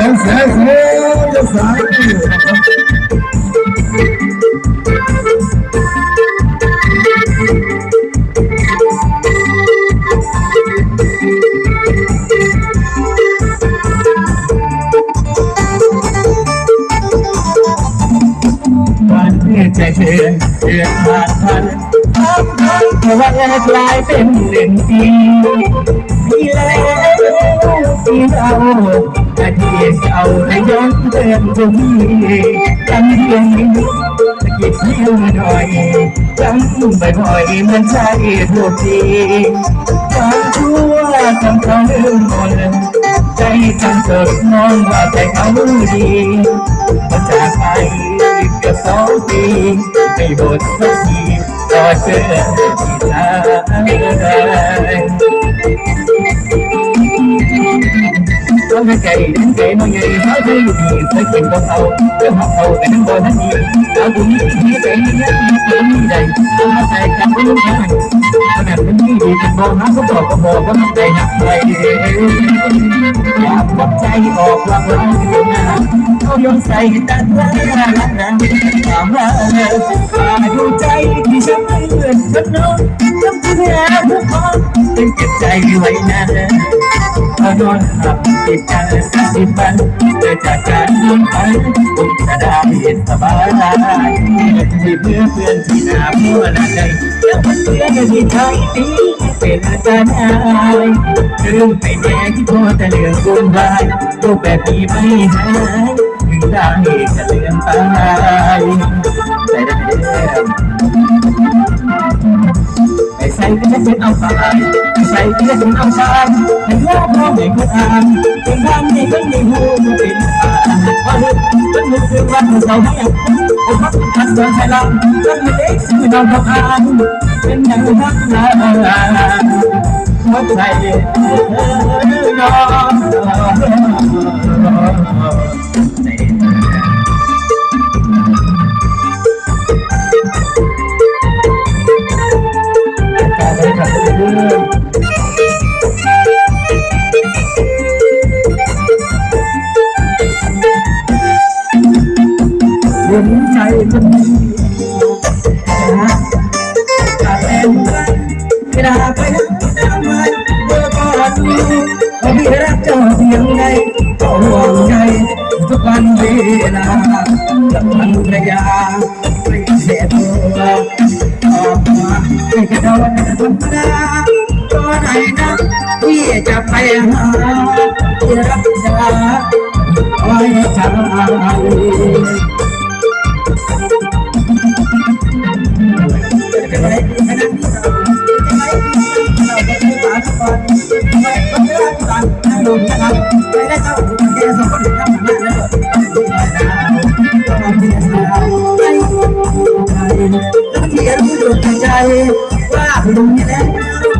เสียเสียเสียสายวันใจเชื่อเชื่อผ่านพันแต่ว่ากลายเป็นเรื่องจริงที่แล้วที่เรา อดีตเก่าและย้อนเตือนจะมีจำเพียงสะกิดเพียงหน่อยจำบ่อยๆมันใช่ทุกทีความชั่วทำเขาลืมหมดใจฉันเกิดมองว่าใจเขาดีมันจากไปเกือบสองปีไม่บทสักทีก็เจอที่ตาย นให้ไก่ดันไก่มาไงถ้าใช่ดีใส่เก่งกับเขาเพื่อหักเขาแต่ทั้งบอลนั้งดีแล้วผมนี่ที่เป็นนักนักเล่นใหญ่ต้องมาใส่กันไม่รู้แค่ไหขนาดมันที่ดีกันมองหาเขาบอกก็บอกว่ามันใจหนักใจอยากวัดใจออกว่าเราอยู่นะเขายอมใส่ตัว่ารักนะถามว่าเออมาดูใจที่ฉันไม่เหมือนคนนู้นจำที่แล้วทุกคอเป็นเก็บใจไว้นาน ติดกันสักสิบวันเกิดจากการนอนฝันผมจะได้สบายที่เพื่อนเพื่อนที่นาพัวนาใจแล้วมันเพื่อนที่ไทยตีเป็นอาจารย์อายลืมไปแน่ที่โทษแต่เรื่องกุมบายตัวแบบนี้ไม่หายถึงได้จะเลื่อนไปแต่ได้ ใส่ก็จะเป็นเอาสายไอ้ใส่ก็จะเป็นเอาสามไอ้ยอมร้องให้คนอ่านเป็นทางที่ไม่มีหูมันเป็นอ่านพอลุกมันลุกขึ้นวันเราร์ให้โอ้พักพักเดินใส่ลำมันไม่เด็กที่นอนทำอ่านเป็นอย่างนักลาหัวใจเออ อยู่ใจมันมี นะที่จะไปหาที่รักษาไว้ใจว่าลุงแล้ว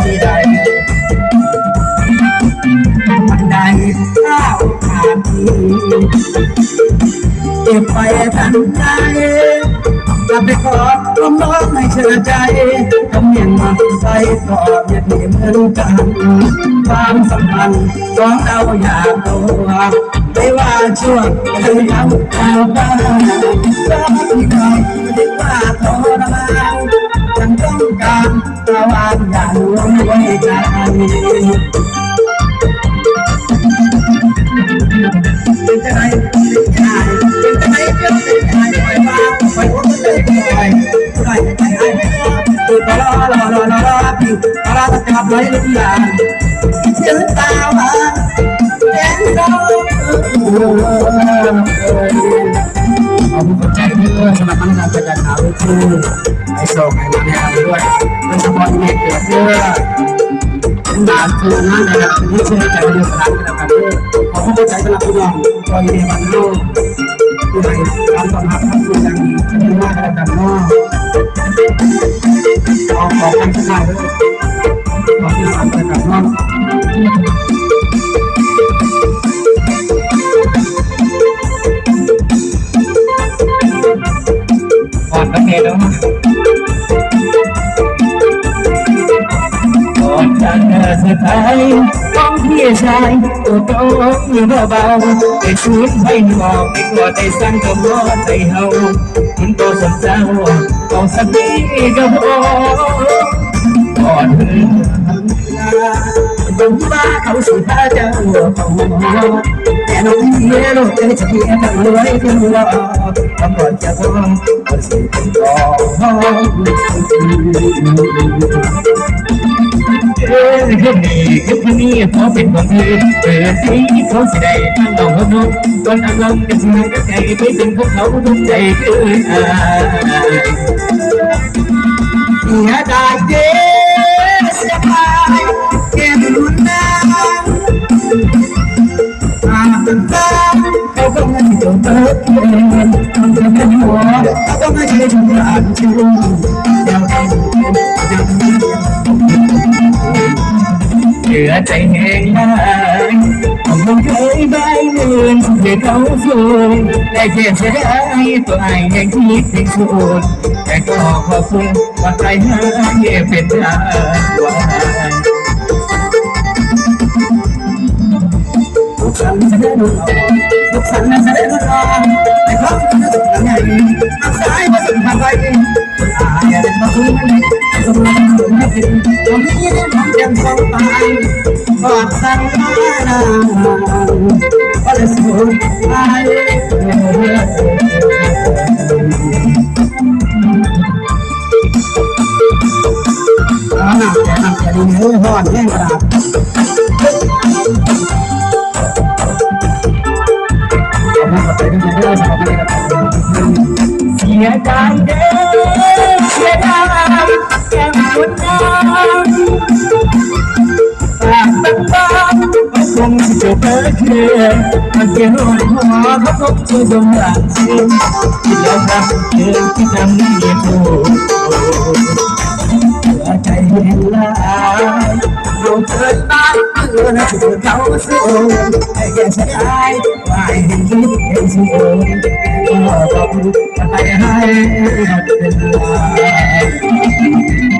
ำนี้คนเดียวจะเสื่อมไม่วางทักยาแล้วยังเป็นความมันเสื่อมไปแล้วเสื่อมเออจะเจ้าให้มาก็อามันจะไม่ได้รู้มาไม่ได้มันไดข้าวขาดเก็บไปทันใจกลับไปขอร้องร้องให้เชื่อใจทำอย่างมันใจก็อยาเหมือนกันความสัมพันธ์ของเราอยากรู้ไม่ว่าช่วงหรือยังข่าบ้างรักที่ใครไม่ได้ว่าทรมานฉันต้อง การระหว่าง อย่างไว้ใจเป็นจะไหนเป็นจะไหนนจะหนเป็นจะไหนปล่อยมาปล่อยว่ามันเลยปล่อยปล่อยใจไอ้ตัวรอรอรอรอรอพี่รอตะกับเลยทุกอย่างเสียงตามาแดงดขอบคุณใจด้วยสำหรับมันงานประจันหาลูกคือไอ้โศกไอ้มาแนวด้วยเป็นสปอนเน็ตเดือดเดือดบาทคือนะนะครับที่ช่วยใจเดียวกันนะครับขอเข้าใจสำหรับพี่น้องคอยเดียวันโลกผู้ใดการต้อนรับทักสู่อย่างที่ดีมากแล้วกันเนาะขอขอกันสักด้วยขอที่สามเลยครับเนาะ ก่อนก็เมแล้วก่อนจะเดินสุดท้ายต้องพี่ชายตัวโตมือเบาๆไปชุดให้หมอกไปกอดได้สั่งกับรอใจ เอาสักทีก็พอก่อนถึงดงบ้าเขาสุดท้ายเจ้าเขาแต่น้องเมียเรื่อนจะต้องก็สิเป็นก่อนเออคือนี่คือคนนี้พอเป็นของอื่นเออที่เขาสิได้ทั้งเราเขาน้องตอนอารมณ์กันสิกับใจไม่เป็นพวกเขาทุกใจคืออายอย่าได้เด้สบายเก็บดุนน้ำอาเป็นตาเขาก็ไม่จบเปิดเกิน ไม่ใช่ชมอ่านชื่อเดี๋ยวเดียวเหลือใจแห้งได้ผมคงเคยใบเงินเพื่อเขาสูงแต่เจ็บเสียดายตัวไอ้ยังคิดถึงสูดแต่ก็ขอบคุณว่าใจหายเป็นทางกว่าทุกครั้งจะได้รู้ทุกครั้งจะได้รู้แต่เขาจะสุดยังไงทางซ้ายมาสุดทางไปคนอายเป็นมาคุยมันเลยสมมติสุดไม่ถึง เลยสุดไปอ่าหนักหนักจะดีเฮ้ยหอนแห้งกระดาษเสียใจเด้ ก็คงจะเปิดเคลื่อนมันเกี่ยวหัวเขาคงจะสงสารสิ่งที่เราทำเกินที่ทำนี่ถูกเสียใจเห็นลายเราเกิดมาเพื่อให้ถูกเขาสู้ให้แก่เสียดายว่าเห็นคิดเห็นสู้ก็ต้องไปให้เป็นลาย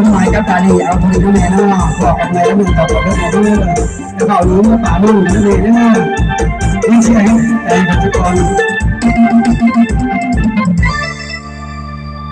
นเสริญมันออกสันเสริญมันออกไอ้ของสูงอย่าไงสลายมาสุดกระไดไอ้เป็นมาสุดเด็กที่ทำน้ำโดนกันจริงตอนนี้ลูกเสียงสองกันก็ออกสังหารนาผู้สู้ไทยเอาเป็นว่าสมัยกับตาดีเอาคนดูแลเนาะบอกกันไว้แล้วมึงบอกกับเพื่อนด้วยแล้วก็รู้ว่าป่ามึงนั่นเองนะนี่ใช่แต่ปัจจุบัน